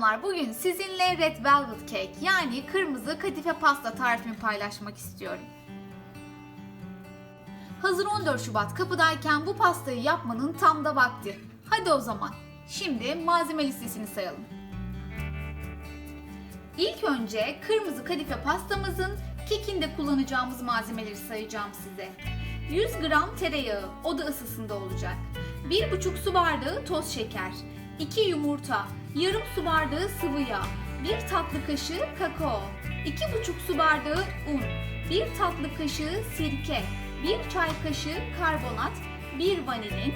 Selamlar. Bugün sizinle Red Velvet Cake yani kırmızı kadife pasta tarifimi paylaşmak istiyorum. Hazır 14 Şubat kapıdayken bu pastayı yapmanın tam da vakti. Hadi o zaman. Şimdi malzeme listesini sayalım. İlk önce kırmızı kadife pastamızın kekinde kullanacağımız malzemeleri sayacağım size. 100 gram tereyağı oda ısısında olacak. 1,5 su bardağı toz şeker, 2 yumurta, yarım su bardağı sıvı yağ, 1 tatlı kaşığı kakao, 2,5 su bardağı un, 1 tatlı kaşığı sirke, 1 çay kaşığı karbonat, 1 vanilin,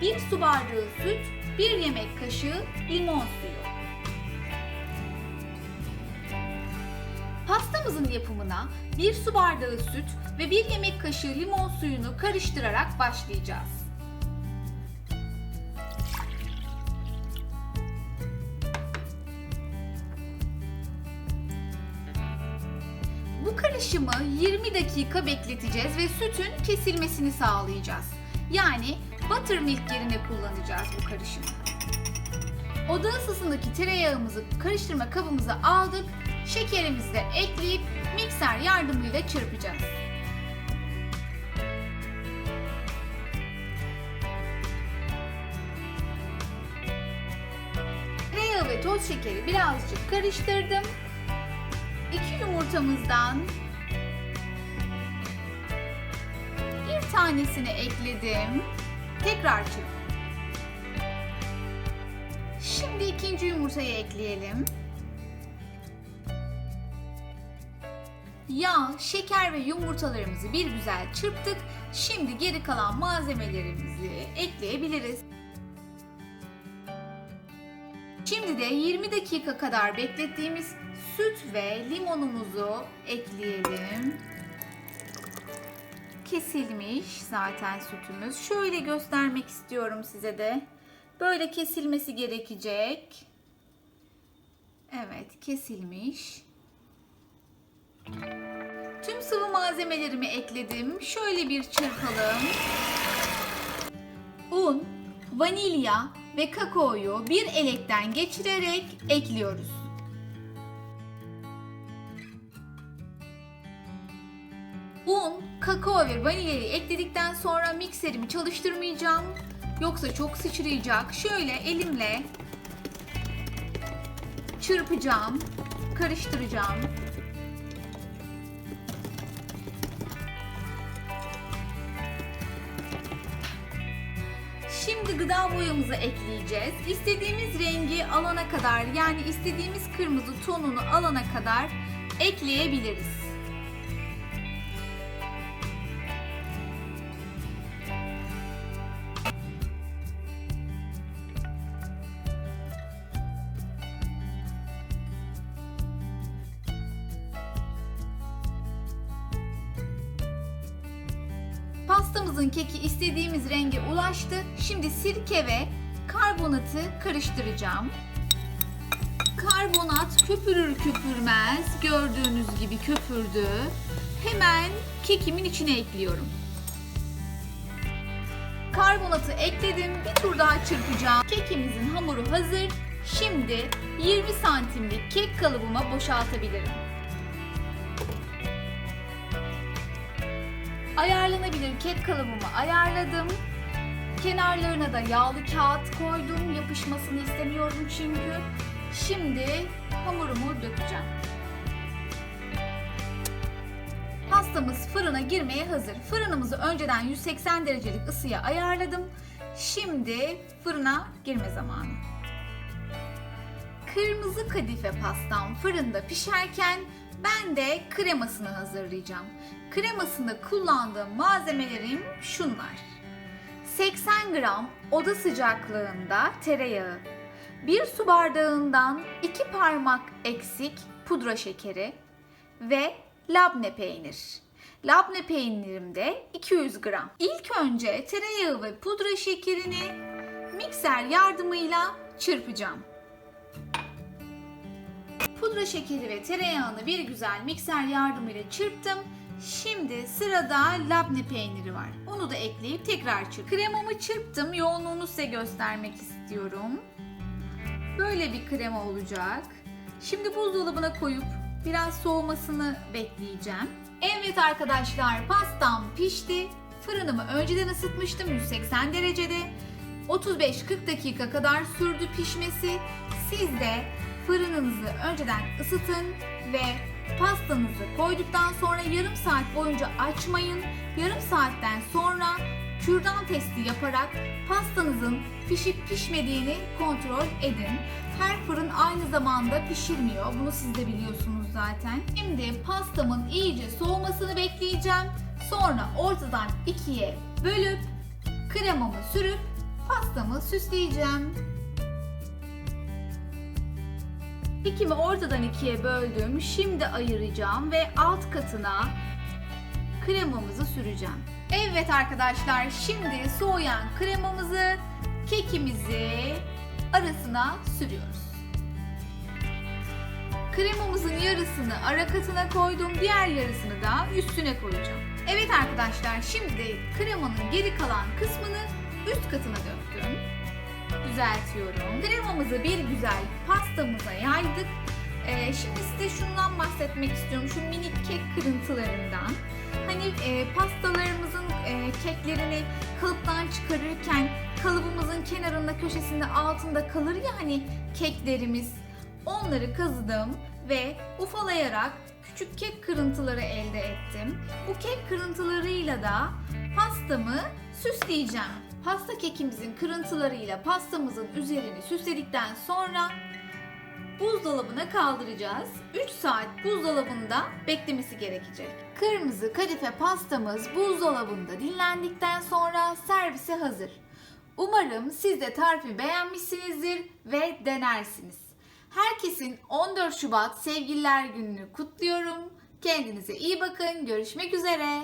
1 su bardağı süt, 1 yemek kaşığı limon suyu. Pastamızın yapımına 1 su bardağı süt ve 1 yemek kaşığı limon suyunu karıştırarak başlayacağız. Bu karışımı 20 dakika bekleteceğiz ve sütün kesilmesini sağlayacağız. Yani buttermilk yerine kullanacağız bu karışımı. Oda ısısındaki tereyağımızı karıştırma kabımıza aldık. Şekerimizi de ekleyip mikser yardımıyla çırpacağız. Tereyağı ve toz şekeri birazcık karıştırdım. İki yumurtamızdan bir tanesini ekledim. Tekrar çırp. Şimdi ikinci yumurtayı ekleyelim. Yağ, şeker ve yumurtalarımızı bir güzel çırptık. Şimdi geri kalan malzemelerimizi ekleyebiliriz. Şimdi de 20 dakika kadar beklettiğimiz süt ve limonumuzu ekleyelim. Kesilmiş zaten sütümüz. Şöyle göstermek istiyorum size de. Böyle kesilmesi gerekecek. Evet, kesilmiş. Tüm sıvı malzemelerimi ekledim. Şöyle bir çırpalım. Un, vanilya ve kakaoyu bir elekten geçirerek ekliyoruz. Un, kakao ve vanilyayı ekledikten sonra mikserimi çalıştırmayacağım. Yoksa çok sıçrayacak. Şöyle elimle çırpacağım, karıştıracağım. Şimdi gıda boyamızı ekleyeceğiz. İstediğimiz rengi alana kadar yani istediğimiz kırmızı tonunu alana kadar ekleyebiliriz. Pastamızın keki istediğimiz renge ulaştı. Şimdi sirke ve karbonatı karıştıracağım. Karbonat köpürür köpürmez gördüğünüz gibi köpürdü. Hemen kekimin içine ekliyorum. Karbonatı ekledim. Bir tur daha çırpacağım. Kekimizin hamuru hazır. Şimdi 20 santimlik kek kalıbıma boşaltabilirim. Ayarlanabilir kek kalıbımı ayarladım. Kenarlarına da yağlı kağıt koydum. Yapışmasını istemiyorum çünkü. Şimdi hamurumu dökeceğim. Pastamız fırına girmeye hazır. Fırınımızı önceden 180 derecelik ısıya ayarladım. Şimdi fırına girme zamanı. Kırmızı kadife pastam fırında pişerken ben de kremasını hazırlayacağım. Kremasında kullandığım malzemelerim şunlar. 80 gram oda sıcaklığında tereyağı, 1 su bardağından 2 parmak eksik pudra şekeri ve labne peynir. Labne peynirim de 200 gram. İlk önce tereyağı ve pudra şekerini mikser yardımıyla çırpacağım. Pudra şekeri ve tereyağını bir güzel mikser yardımıyla çırptım. Şimdi sırada labne peyniri var. Onu da ekleyip tekrar çırp. Kremamı çırptım. Yoğunluğunu size göstermek istiyorum. Böyle bir krema olacak. Şimdi buzdolabına koyup biraz soğumasını bekleyeceğim. Evet arkadaşlar pastam pişti. Fırınımı önceden ısıtmıştım 180 derecede. 35-40 dakika kadar sürdü pişmesi. Siz de fırınınızı önceden ısıtın ve pastanızı koyduktan sonra yarım saat boyunca açmayın. Yarım saatten sonra kürdan testi yaparak pastanızın pişip pişmediğini kontrol edin. Her fırın aynı zamanda pişirmiyor. Bunu siz de biliyorsunuz zaten. Şimdi pastamın iyice soğumasını bekleyeceğim. Sonra ortadan ikiye bölüp kremamı sürüp pastamı süsleyeceğim. Kekimi ortadan ikiye böldüm. Şimdi ayıracağım ve alt katına kremamızı süreceğim. Evet arkadaşlar şimdi soğuyan kremamızı kekimizi arasına sürüyoruz. Kremamızın yarısını ara katına koydum, diğer yarısını da üstüne koyacağım. Evet arkadaşlar şimdi kremanın geri kalan kısmını üst katına döktüm. Düzeltiyorum. Kremamızı bir güzel pastamıza yaydık. Ee, şimdi size şundan bahsetmek istiyorum. Şu minik kek kırıntılarından. Hani e, pastalarımızın e, keklerini kalıptan çıkarırken kalıbımızın kenarında köşesinde altında kalır ya hani keklerimiz. Onları kazıdım ve ufalayarak küçük kek kırıntıları elde ettim. Bu kek kırıntılarıyla da pastamı süsleyeceğim. Pasta kekimizin kırıntılarıyla pastamızın üzerini süsledikten sonra buzdolabına kaldıracağız. 3 saat buzdolabında beklemesi gerekecek. Kırmızı kadife pastamız buzdolabında dinlendikten sonra servise hazır. Umarım siz de tarifi beğenmişsinizdir ve denersiniz. Herkesin 14 Şubat Sevgililer Günü'nü kutluyorum. Kendinize iyi bakın. Görüşmek üzere.